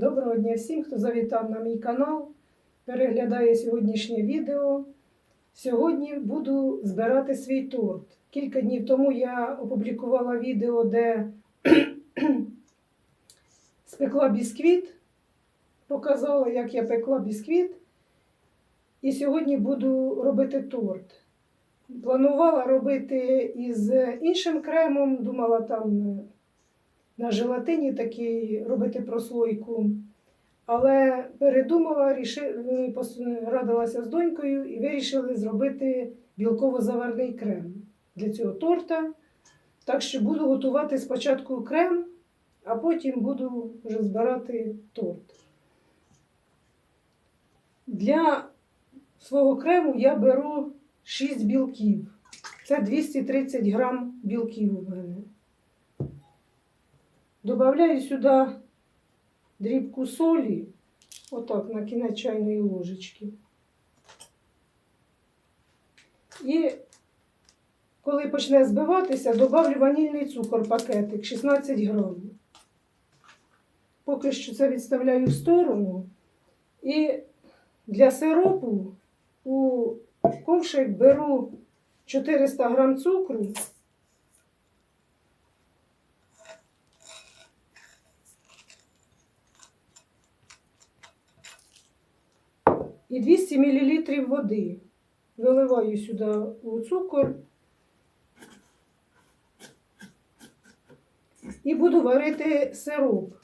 Доброго дня всім, хто завітав на мій канал, переглядає сьогоднішнє відео. Сьогодні буду збирати свій торт. Кілька днів тому я опублікувала відео, де спекла бісквіт, показала, як я пекла бісквіт. І сьогодні буду робити торт. Планувала робити із іншим кремом, думала там на желатині такий робити прослойку. Але передумала, е, радилася з донькою і вирішили зробити білково-заварний крем для цього торта. Так що буду готувати спочатку крем, а потім буду вже збирати торт. Для свого крему я беру 6 білків. Це 230 грам білків у мене. Добавляю сюди дрібку солі, отак на кінець чайної ложечки. І коли почне збиватися, добавлю ванільний цукор пакетик 16 грамів. Поки що це відставляю в сторону. І для сиропу у ковшик беру 400 грам цукру. І 200 мл води. Виливаю сюди у цукор і буду варити сироп.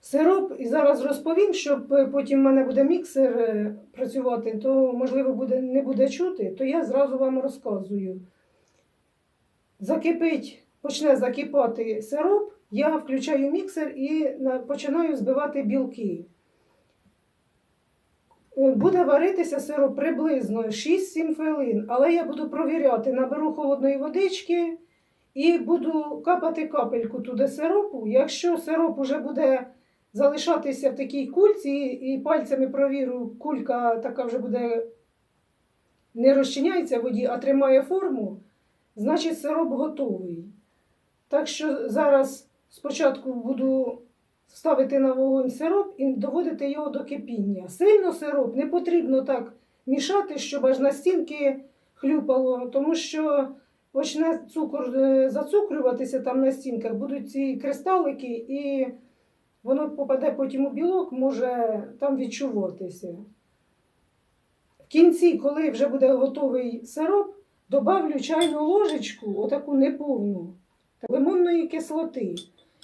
Сироп, і зараз розповім, щоб е, потім в мене буде міксер е, працювати, то, можливо, буде, не буде чути, то я зразу вам розказую. Закипить, почне закипати сироп, я включаю міксер і починаю збивати білки. Е, Буде варитися сироп приблизно 6-7 хвилин, але я буду провіряти, наберу холодної водички і буду капати капельку туди сиропу. Якщо сироп уже буде залишатися в такій кульці, і пальцями провірю, кулька така вже буде не розчиняється в воді, а тримає форму, значить сироп готовий. Так що зараз спочатку буду ставити на вогонь сироп і доводити його до кипіння. Сильно сироп не потрібно так мішати, щоб аж на стінки хлюпало, тому що почне цукор е, зацукрюватися там на стінках, будуть ці кристалики, і воно попаде потім у білок, може там відчуватися. В кінці, коли вже буде готовий сироп, добавлю чайну ложечку, отаку неповну, лимонної кислоти.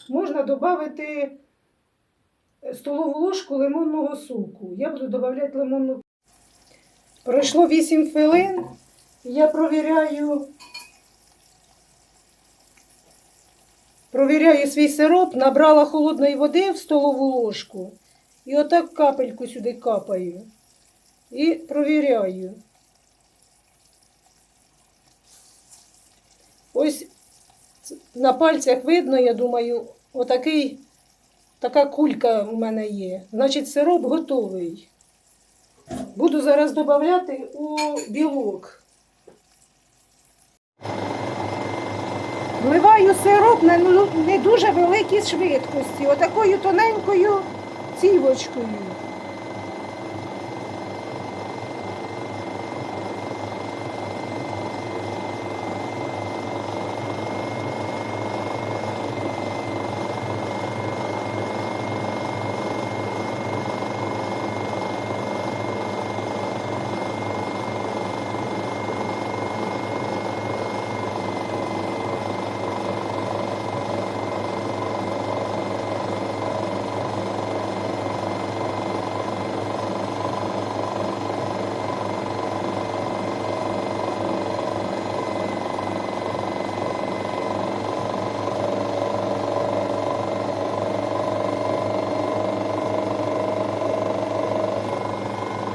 Можна додати столову ложку лимонного соку. Я буду додавати лимонну. Пройшло 8 хвилин. Я провіряю. Провіряю свій сироп, набрала холодної води в столову ложку. І отак капельку сюди капаю. І провіряю. Ось на пальцях видно, я думаю, отакий, така кулька у мене є. Значить, сироп готовий. Буду зараз додати у білок. Вливаю сироп на не дуже великій швидкості, отакою тоненькою цівочкою.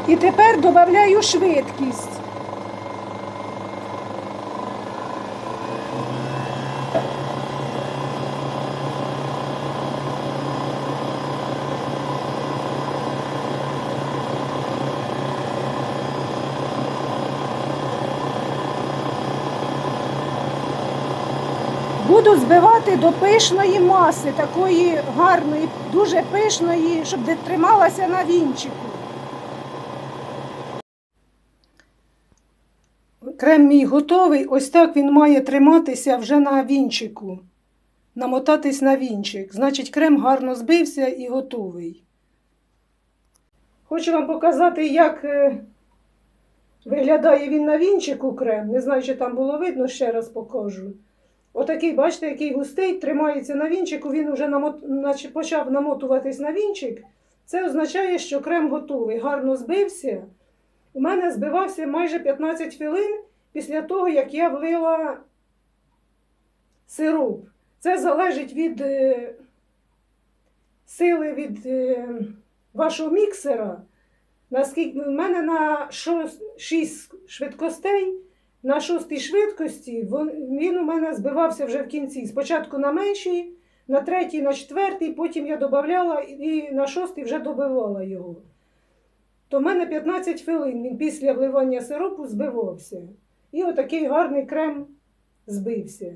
І тепер додаю швидкість. Буду збивати до пишної маси, такої гарної, дуже пишної, щоб де трималася на вінчику. Крем мій готовий, ось так він має триматися вже на вінчику. Намотатись на вінчик. Значить, крем гарно збився і готовий. Хочу вам показати, як е, виглядає він на вінчику крем. Не знаю, чи там було видно, ще раз покажу. Отакий, бачите, який густий, тримається на вінчику, він вже намот... почав намотуватись на вінчик. Це означає, що крем готовий, гарно збився. У мене збивався майже 15 хвилин після того, як я влила сироп. Це залежить від е, сили від е, вашого міксера. Наскільки в мене на 6 швидкостей, на шостій швидкості він у мене збивався вже в кінці. Спочатку на меншій, на третій, на четвертій, потім я додавала і на шостий вже добивала його. То в мене 15 хвилин він після вливання сиропу збивався. І отакий гарний крем збився.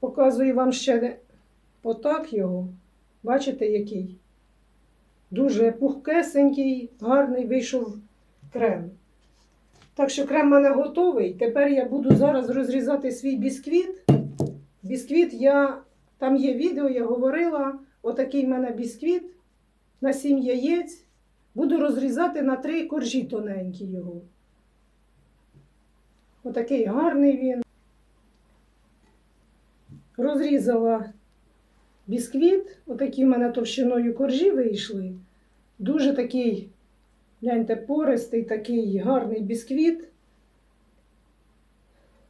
Показую вам ще отак його. Бачите, який? Дуже пухкесенький, гарний вийшов крем. Так що крем в мене готовий. Тепер я буду зараз розрізати свій бісквіт. Бісквіт я, там є відео, я говорила, отакий в мене бісквіт на 7 яєць. Буду розрізати на три коржі тоненькі його. Отакий гарний він. Розрізала бісквіт, отакі в мене товщиною коржі вийшли. Дуже такий, гляньте, пористий, такий гарний бісквіт.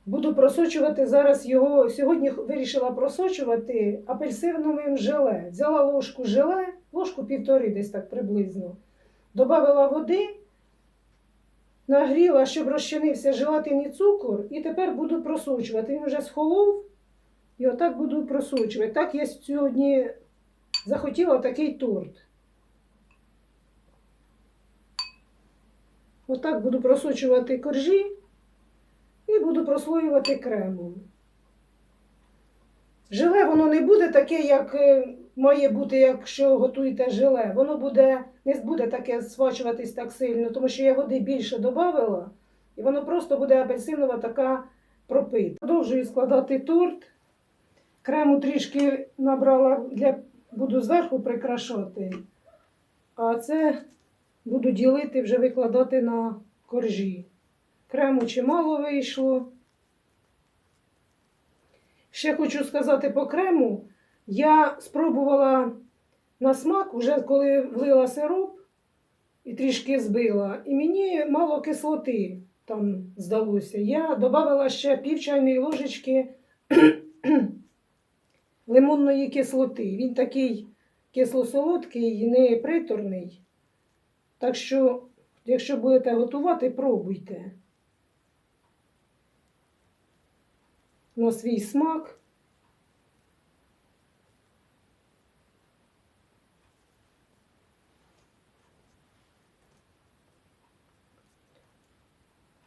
Буду просочувати зараз його. Сьогодні вирішила просочувати апельсиновим желе. Взяла ложку желе, ложку півтори десь так приблизно. Добавила води, нагріла, щоб розчинився желатин і цукор, і тепер буду просочувати. Він вже схолов. І отак буду просочувати. Так я сьогодні захотіла такий торт. Отак буду просочувати коржі буду прослоювати кремом. Желе воно не буде таке, як е, має бути, якщо готуєте желе. Воно буде, не буде таке свачуватись так сильно, тому що я води більше додавала, і воно просто буде апельсинова така пропита. Продовжую складати торт. Крему трішки набрала, для, буду зверху прикрашати, а це буду ділити, вже викладати на коржі. Крему чимало вийшло. Ще хочу сказати по крему. Я спробувала на смак, вже коли влила сироп і трішки збила, і мені мало кислоти там здалося. Я додала ще пів чайної ложечки лимонної кислоти. Він такий кисло-солодкий, не приторний. Так що, якщо будете готувати, пробуйте. На свій смак.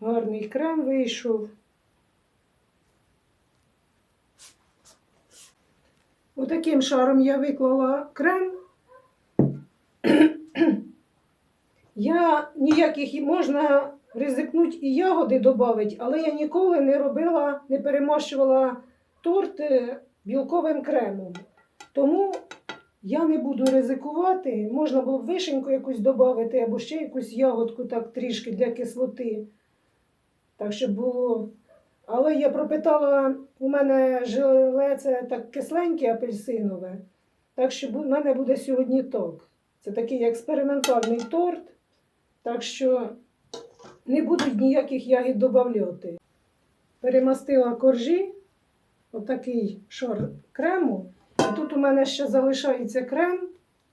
Гарний крем вийшов. Отаким шаром я виклала крем. Я ніяких можна ризикнути і ягоди додати, але я ніколи не робила, не перемащувала торт е, білковим кремом. Тому я не буду ризикувати. Можна було б вишеньку якусь додати або ще якусь ягодку так трішки для кислоти. Так щоб було. Але я пропитала, у мене желе це так кисленьке апельсинове. Так що в мене буде сьогодні ток. Це такий експериментальний торт. Так що не будуть ніяких ягід додавати. Перемастила коржі, отакий шар крему. І тут у мене ще залишається крем.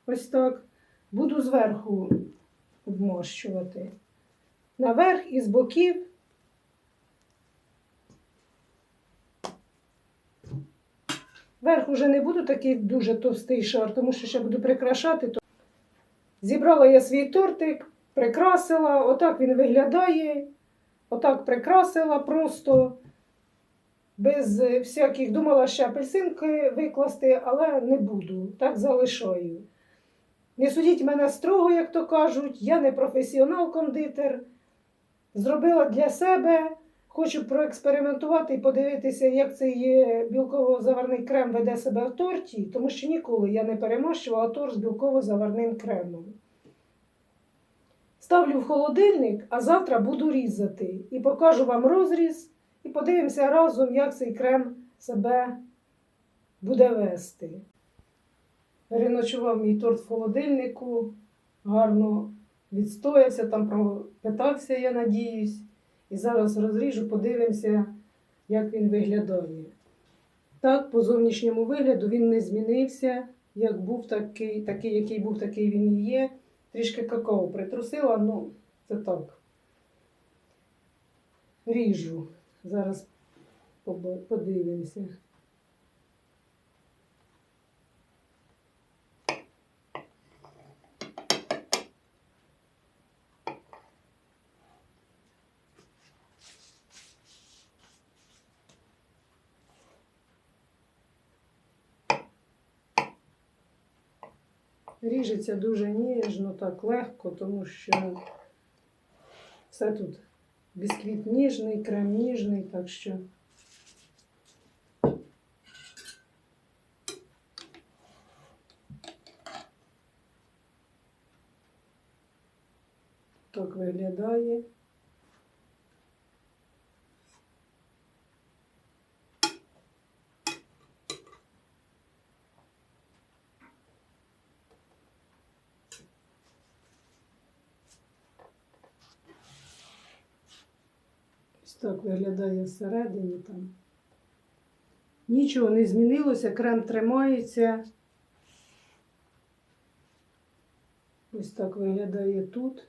Ось так. Буду зверху обмощувати. Наверх і з боків. Верх уже не буду такий дуже товстий шар, тому що ще буду прикрашати. Зібрала я свій тортик, прикрасила, отак він виглядає. Отак прикрасила просто. без е, всяких, думала ще апельсинки викласти, але не буду, так залишаю. Не судіть мене строго, як то кажуть, я не професіонал-кондитер. Зробила для себе, хочу проекспериментувати і подивитися, як цей білково-заварний крем веде себе в торті, тому що ніколи я не перемащувала торт з білково-заварним кремом. Ставлю в холодильник, а завтра буду різати і покажу вам розріз, і подивимося разом, як цей крем себе буде вести. Переночував мій торт в холодильнику, гарно відстоявся, там пропитався, я надіюсь. І зараз розріжу, подивимося, як він виглядає. Так, по зовнішньому вигляду він не змінився. Як був такий, такий, який був, такий він і є. Трішки какао притрусила, ну, це так. Ріжу. Зараз подивимося. Ріжеться дуже ніжно, так легко, тому що все тут бісквіт ніжний, крем ніжний, так що. Так виглядає. Так виглядає всередині там. Нічого не змінилося, крем тримається. Ось так виглядає тут.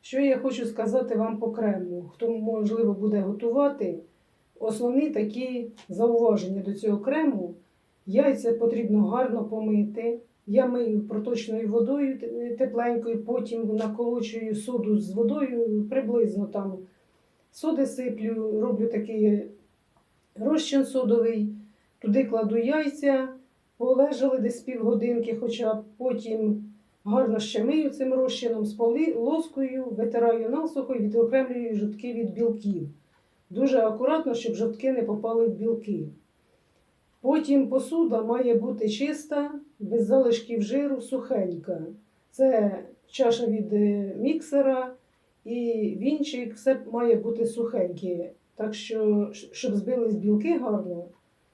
Що я хочу сказати вам по крему? Хто, можливо, буде готувати, основні такі зауваження до цього крему. Яйця потрібно гарно помити. Я мию проточною водою тепленькою, потім наколочую соду з водою приблизно там соди сиплю, роблю такий розчин содовий, туди кладу яйця, полежали десь півгодинки, хоча потім гарно ще мию цим розчином, з лоскою, витираю насухо і відокремлюю жовтки від білків. Дуже акуратно, щоб жовтки не попали в білки. Потім посуда має бути чиста, без залишків жиру, сухенька. Це чаша від е, міксера і вінчик, все має бути сухеньке. Так що, щоб збились білки гарно,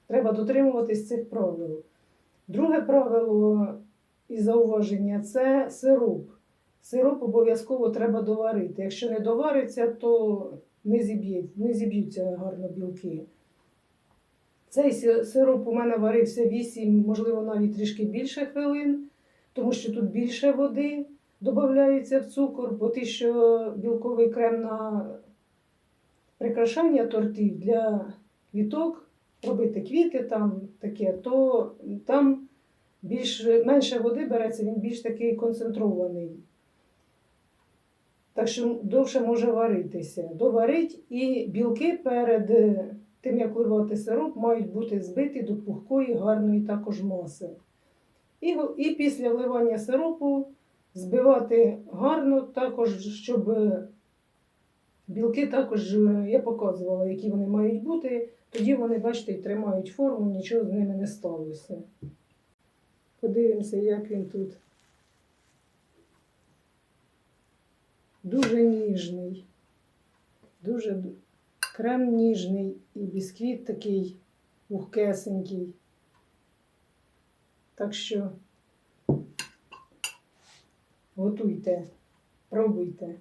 треба дотримуватись цих правил. Друге правило і зауваження це сироп. Сироп обов'язково треба доварити. Якщо не довариться, то не зіб'ються гарно білки. Цей сироп у мене варився 8, можливо, навіть трішки більше хвилин, тому що тут більше води додається в цукор, бо ті, що білковий крем на прикрашання тортів для квіток, робити квіти там таке, то там більш, менше води береться, він більш такий концентрований. Так що довше може варитися. Доварить і білки перед тим, як вливати сироп, мають бути збиті до пухкої, гарної також маси. І, і після вливання сиропу збивати гарно, також, щоб е, білки також, е, я показувала, які вони мають бути. Тоді вони, бачите, тримають форму, нічого з ними не сталося. Подивимося, як він тут. Дуже ніжний. Дуже крем ніжний і бісквіт такий вухкесенький. Так що готуйте, пробуйте.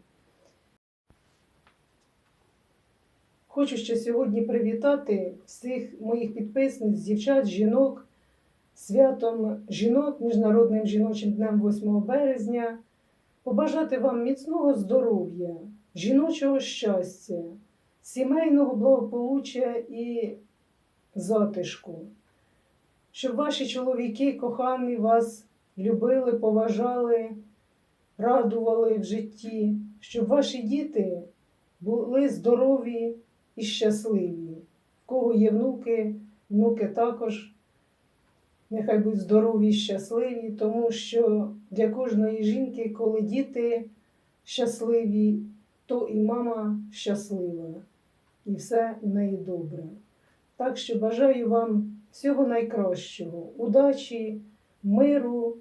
Хочу ще сьогодні привітати всіх моїх підписниць, дівчат, жінок святом жінок, Міжнародним жіночим днем 8 березня. Побажати вам міцного здоров'я, жіночого щастя, сімейного благополуччя і затишку, щоб ваші чоловіки, кохані, вас любили, поважали, радували в житті, щоб ваші діти були здорові і щасливі. В кого є внуки, внуки також. Нехай будуть здорові і щасливі, тому що для кожної жінки, коли діти щасливі, то і мама щаслива, і все в неї добре. Так що бажаю вам всього найкращого, удачі, миру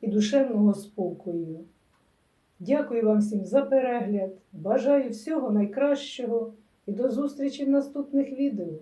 і душевного спокою. Дякую вам всім за перегляд. Бажаю всього найкращого і до зустрічі в наступних відео.